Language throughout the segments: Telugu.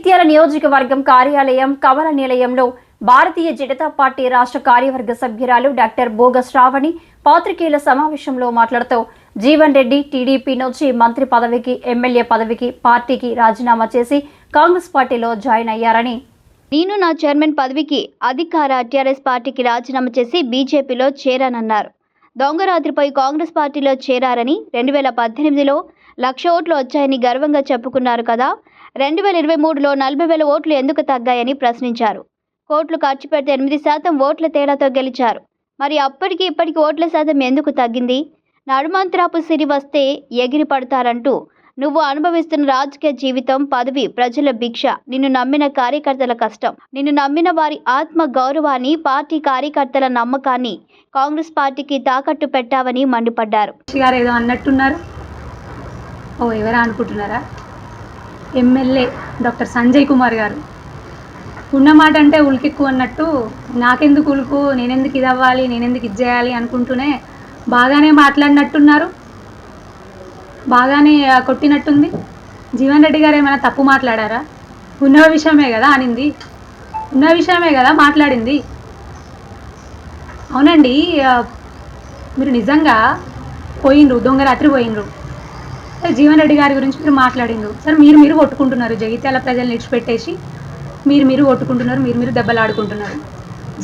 జగిత్యాల నియోజకవర్గం కార్యాలయం కమల నిలయంలో భారతీయ జనతా పార్టీ రాష్ట్ర కార్యవర్గ సభ్యురాలు డాక్టర్ బోగ శ్రావణి పాత్రికేయుల సమావేశంలో మాట్లాడుతూ జీవన్ రెడ్డి టీడీపీ నుంచి మంత్రి పదవికి ఎమ్మెల్యే పదవికి పార్టీకి రాజీనామా చేసి కాంగ్రెస్ పార్టీలో జాయిన్ అయ్యారని. నేను నా చైర్మన్ పదవికి అధికార టీఆర్ఎస్ పార్టీకి రాజీనామా చేసి బీజేపీలో చేరానన్నారు. దొంగరాత్రిపై కాంగ్రెస్ పార్టీలో చేరారని రెండు వేల పద్దెనిమిదిలో లక్ష ఓట్లు వచ్చాయని గర్వంగా చెప్పుకున్నారు కదా రెండు వేల ఇరవై మూడులో నలభై వేల ఓట్లు ఎందుకు తగ్గాయని ప్రశ్నించారు. కోట్లు ఖర్చు పెడితే ఎనిమిది శాతం ఓట్ల తేడాతో గెలిచారు. మరి అప్పటికి ఇప్పటికి ఓట్ల శాతం ఎందుకు తగ్గింది? నడుమంత్రాపు సిరి వస్తే ఎగిరి పడతారంటూ నువ్వు అనుభవిస్తున్న రాజకీయ జీవితం పదవి ప్రజల భిక్ష నిన్ను నమ్మిన కార్యకర్తల కష్టం నిన్ను నమ్మిన వారి ఆత్మ గౌరవాన్ని పార్టీ కార్యకర్తల నమ్మకాన్ని కాంగ్రెస్ పార్టీకి తాకట్టు పెట్టావని మండిపడ్డారు. గారు ఏదో అన్నట్టున్నారు. ఓ ఎవరా అనుకుంటున్నారా? ఎమ్మెల్యే డాక్టర్ సంజయ్ కుమార్ గారు. ఉన్నమాట అంటే ఉలికెక్కు అన్నట్టు నాకెందుకు ఉలుకు నేనెందుకు ఇది అవ్వాలి నేనెందుకు ఇది చేయాలి అనుకుంటూనే బాగానే మాట్లాడినట్టున్నారు. బాగానే కొట్టినట్టుంది. జీవన్ రెడ్డి గారు ఏమైనా తప్పు మాట్లాడారా? ఉన్న విషయమే కదా అనింది. ఉన్న విషయమే కదా మాట్లాడింది. అవునండి మీరు నిజంగా పోయిండ్రు దొంగ రాత్రి పోయిండ్రు. సార్ జీవన్ రెడ్డి గారి గురించి మీరు మాట్లాడిండు సార్ మీరు మీరు కొట్టుకుంటున్నారు. జగిత్యాల ప్రజల్ని ఇడిచిపెట్టేసి మీరు మీరు కొట్టుకుంటున్నారు మీరు మీరు దెబ్బలు ఆడుకుంటున్నారు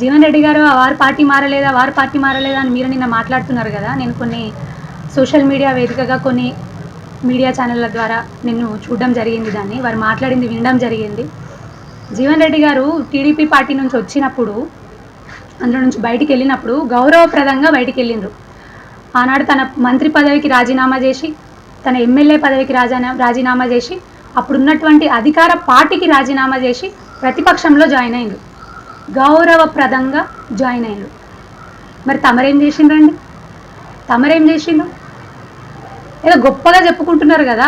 జీవన్ రెడ్డి గారు వారి పార్టీ మారలేదా వారి పార్టీ మారలేదా అని మీరు నిన్న మాట్లాడుతున్నారు కదా. నేను కొన్ని సోషల్ మీడియా వేదికగా కొన్ని మీడియా ఛానళ్ళ ద్వారా నేను చూడడం జరిగింది దాన్ని. వారు మాట్లాడింది వినడం జరిగింది. జీవన్ రెడ్డి గారు టీడీపీ పార్టీ నుంచి వచ్చినప్పుడు అందులో నుంచి బయటికి వెళ్ళినప్పుడు గౌరవప్రదంగా బయటికి వెళ్ళిండ్రు. ఆనాడు తన మంత్రి పదవికి రాజీనామా చేసి తన ఎమ్మెల్యే పదవికి రాజీనా రాజీనామా చేసి అప్పుడున్నటువంటి అధికార పార్టీకి రాజీనామా చేసి ప్రతిపక్షంలో జాయిన్ అయిండు. గౌరవప్రదంగా జాయిన్ అయిండు. మరి తమరేం చేసిండ్రండి? తమరేం చేసిండు? ఏదో గొప్పగా చెప్పుకుంటున్నారు కదా.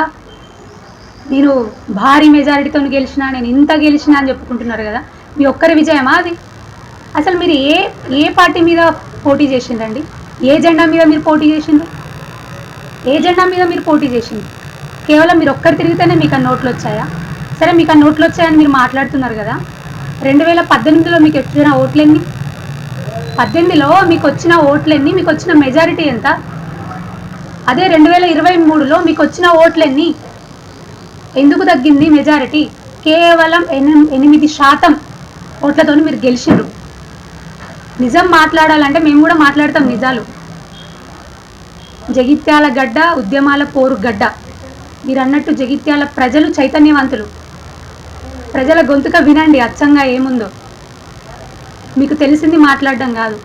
నేను భారీ మెజారిటీతో గెలిచిన నేను ఇంత గెలిచిన అని చెప్పుకుంటున్నారు కదా. మీ ఒక్కరి విజయమా అది? అసలు మీరు ఏ ఏ పార్టీ మీద పోటీ చేసిండండి ఏ జెండా మీద మీరు పోటీ చేసిండ్రు? ఏ జెండా మీద మీరు పోటీ చేసింది? కేవలం మీరు ఒక్కరు తిరిగితేనే మీకు ఆ నోట్లు వచ్చాయా? సరే మీకు ఆ నోట్లు వచ్చాయని మీరు మాట్లాడుతున్నారు కదా. రెండు వేల పద్దెనిమిదిలో మీకు వచ్చిన ఓట్లెన్ని? పద్దెనిమిదిలో మీకు వచ్చిన ఓట్లెన్ని? మీకు వచ్చిన మెజారిటీ ఎంత? అదే రెండు వేల ఇరవై మూడులో మీకు వచ్చిన ఓట్లెన్ని? ఎందుకు తగ్గింది మెజారిటీ? కేవలం ఎనిమి ఎనిమిది శాతం ఓట్లతో మీరు గెలిచిండ్రు. నిజం మాట్లాడాలంటే మేము కూడా మాట్లాడతాం నిజాలు. జగిత్యాల గడ్డ ఉద్యమాల పోరు గడ్డ. మీరు అన్నట్టు జగిత్యాల ప్రజలు చైతన్యవంతులు. ప్రజల గొంతుక వినండి అచ్చంగా ఏముందో. మీకు తెలిసింది మాట్లాడడం కాదు.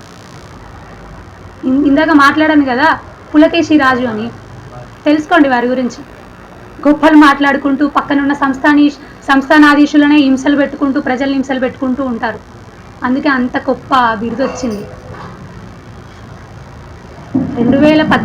ఇందాక మాట్లాడాను కదా పులకేశి రాజు అని. తెలుసుకోండి వారి గురించి. గొప్పలు మాట్లాడుకుంటూ పక్కనున్న సంస్థానీ సంస్థానాధీశులనే హింసలు పెట్టుకుంటూ ప్రజల్ని హింసలు పెట్టుకుంటూ ఉంటారు. అందుకే అంత గొప్ప బిరుదొచ్చింది రెండు వేల పద్దెనిమిది